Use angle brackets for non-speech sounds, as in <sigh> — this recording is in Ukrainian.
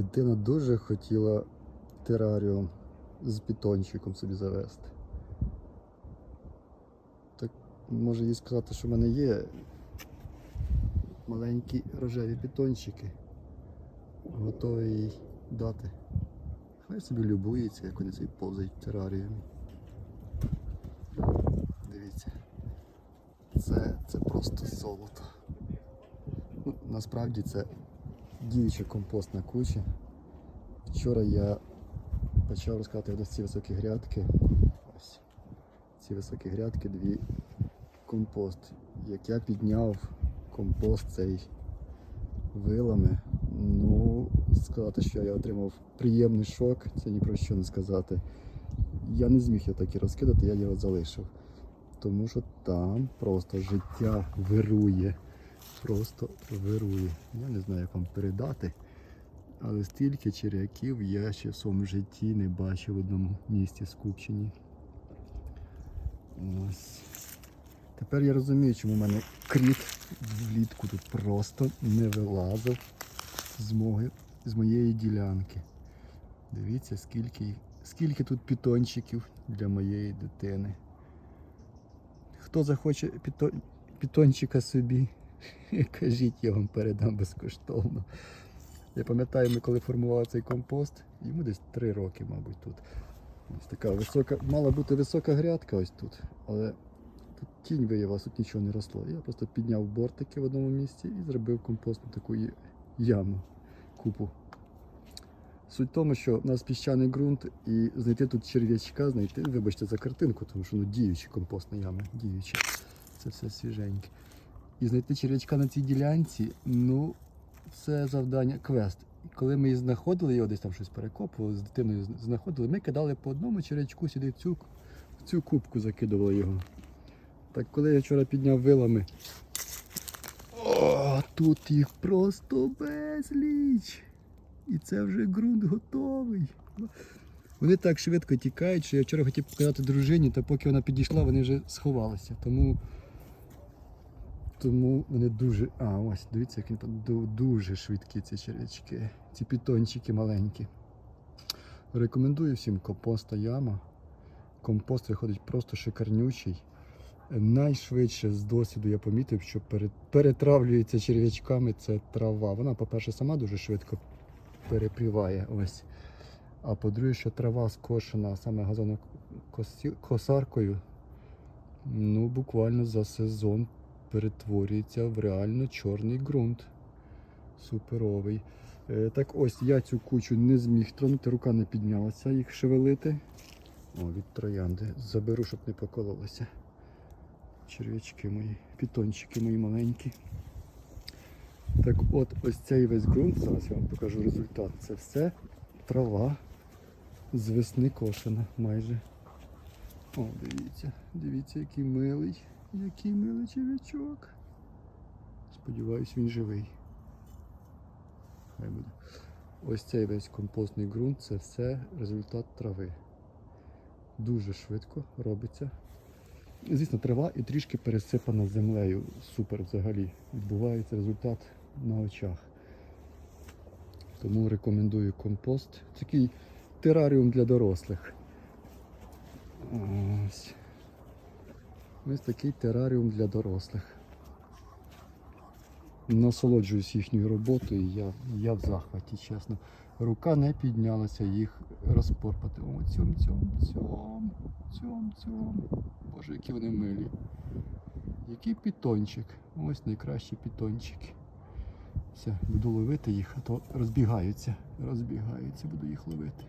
Дитина дуже хотіла тераріум з пітончиком собі завести. Так може їй сказати, що в мене є маленькі рожеві пітончики. Готові їй дати. Хай собі любується, як вони собі повзають тераріумі. Дивіться. Це, це просто золото. Ну, насправді це діюча компостна куча. Вчора я почав розказати ось ці високі грядки. Ось ці високі грядки, дві компост. Як я підняв компост цей вилами, ну сказати, що я отримав приємний шок, це ні про що не сказати. Я не зміг його так і розкидати, я його залишив. Тому що там просто життя вирує. Просто вирує. Я не знаю, як вам передати. Але стільки черв'яків я ще в своєму житті не бачив в одному місці скупчені. Ось. Тепер я розумію, чому в мене кріт влітку тут просто не вилазив з, мого, з моєї ділянки. Дивіться, скільки, скільки тут пітончиків для моєї дитини. Хто захоче піто, пітончика собі, <laughs> кажіть, я вам передам безкоштовно. Я пам'ятаю, ми коли формували цей компост, йому десь 3 роки, мабуть, тут. Ось така висока, мала бути висока грядка ось тут, але тут тінь виявилася, тут нічого не росло. Я просто підняв бортики в одному місці і зробив компостну таку яму, купу. Суть в тому, що в нас піщаний ґрунт і знайти тут черв'ячка, знайти, вибачте за картинку, тому що ну, діючі компостні ями, діючі. Це все свіженьке. І знайти черв'ячка на цій ділянці, ну, це завдання, квест. Коли ми її знаходили його, десь там щось перекопували, з дитиною знаходили, ми кидали по одному черв'ячку сюди в цю, в цю кубку закидували його. Так коли я вчора підняв вилами, о, тут їх просто безліч. І це вже ґрунт готовий. Вони так швидко тікають, що я вчора хотів показати дружині, та поки вона підійшла, вони вже сховалися. Тому, тому вони дуже. А, ось, дивіться, як він дуже швидкі ці черв'ячки, ці пітончики маленькі. Рекомендую всім компоста яма. Компост виходить просто шикарнючий. Найшвидше з досвіду я помітив, що перетравлюється черв'ячками це трава. Вона, по-перше, сама дуже швидко перепріває. Ось. А по-друге, що трава скошена саме газонокосаркою, ну, буквально за сезон перетворюється в реально чорний ґрунт. Суперовий. Е, так ось я цю кучу не зміг тронути, рука не піднялася їх шевелити. О, від троянди. Заберу, щоб не покололося. Черв'ячки мої, пітончики мої маленькі. Так от, ось цей весь ґрунт, зараз я вам покажу результат. Це все трава з весни кошена майже. О, дивіться, дивіться, який милий, який милий черв'ячок. Сподіваюсь, він живий. Хай буде. Ось цей весь компостний ґрунт це все результат трави. Дуже швидко робиться. Звісно, трава і трішки пересипана землею. Супер взагалі. Відбувається результат на очах. Тому рекомендую компост. Такий тераріум для дорослих. Ось. Ось такий тераріум для дорослих. Насолоджуюсь їхньою роботою, я, я в захваті, чесно. Рука не піднялася їх розпорпати. О, цьом, цьом, цьом, цьом, цьом. Боже, які вони милі. Який пітончик. Ось найкращі пітончики. Все, буду ловити їх, а то розбігаються. Розбігаються, буду їх ловити.